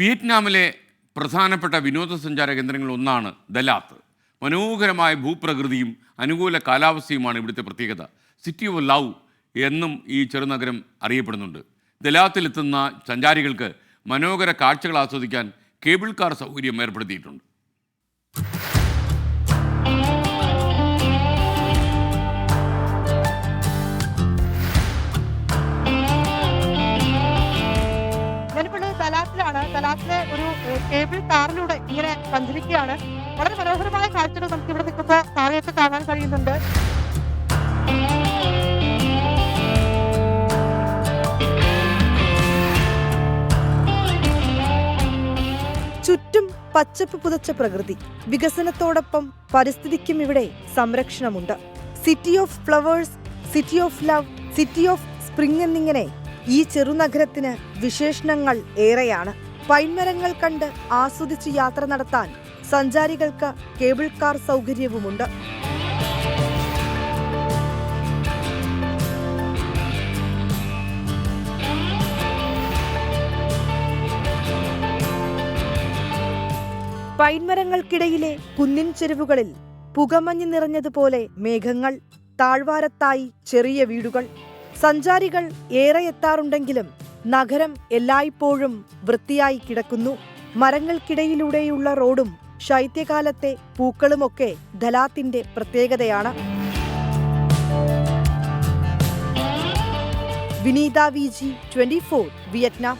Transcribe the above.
വിയറ്റ്നാമിലെ പ്രധാനപ്പെട്ട വിനോദസഞ്ചാര കേന്ദ്രങ്ങളിൽ ഒന്നാണ് ദലാത്ത്. മനോഹരമായ ഭൂപ്രകൃതിയും അനുകൂല കാലാവസ്ഥയുമാണ് ഇവിടുത്തെ പ്രത്യേകത. സിറ്റി ഓഫ് ലവ് എന്നും ഈ ചെറുനഗരം അറിയപ്പെടുന്നുണ്ട്. ദലാത്തിലെത്തുന്ന സഞ്ചാരികൾക്ക് മനോഹര കാഴ്ചകൾ ആസ്വദിക്കാൻ കേബിൾ കാർ സൗകര്യം ഏർപ്പെടുത്തിയിട്ടുണ്ട്. തലാത്തിലാണ് ഒരു കേബിൾ കാറിലൂടെ ഇങ്ങനെ സഞ്ചരിക്കുകയാണ്. വളരെ മനോഹരമായ കാഴ്ചകൾ നമുക്ക് ഇവിടെ നിൽക്കുമ്പോൾ താഴെയൊക്കെ കാണാൻ കഴിയുന്നുണ്ട്. ചുറ്റും പച്ചപ്പ് പുതച്ച പ്രകൃതി. വികസനത്തോടൊപ്പം പരിസ്ഥിതിക്കും ഇവിടെ സംരക്ഷണമുണ്ട്. City of flowers city of love city of spring എന്നിങ്ങനെ ഈ ചെറുനഗരത്തിന് വിശേഷണങ്ങൾ ഏറെയാണ്. പൈൻമരങ്ങൾ കണ്ട് ആസ്വദിച്ച് യാത്ര നടത്താൻ സഞ്ചാരികൾക്ക് കേബിൾ കാർ സൗകര്യവുമുണ്ട്. പൈൻമരങ്ങൾക്കിടയിലെ കുന്നിൻ ചെരുവുകളിൽ പുകമഞ്ഞ് നിറഞ്ഞതുപോലെ മേഘങ്ങൾ താഴ്വാരത്തായി ചെറിയ വീടുകൾ. സഞ്ചാരികൾ ഏറെ എത്താറുണ്ടെങ്കിലും നഗരം എല്ലായ്പ്പോഴും വൃത്തിയായി കിടക്കുന്നു. മരങ്ങൾക്കിടയിലൂടെയുള്ള റോഡും ശൈത്യകാലത്തെ പൂക്കളുമൊക്കെ ധലാത്തിന്റെ പ്രത്യേകതയാണ്. Vineetha V G twenty four Vietnam.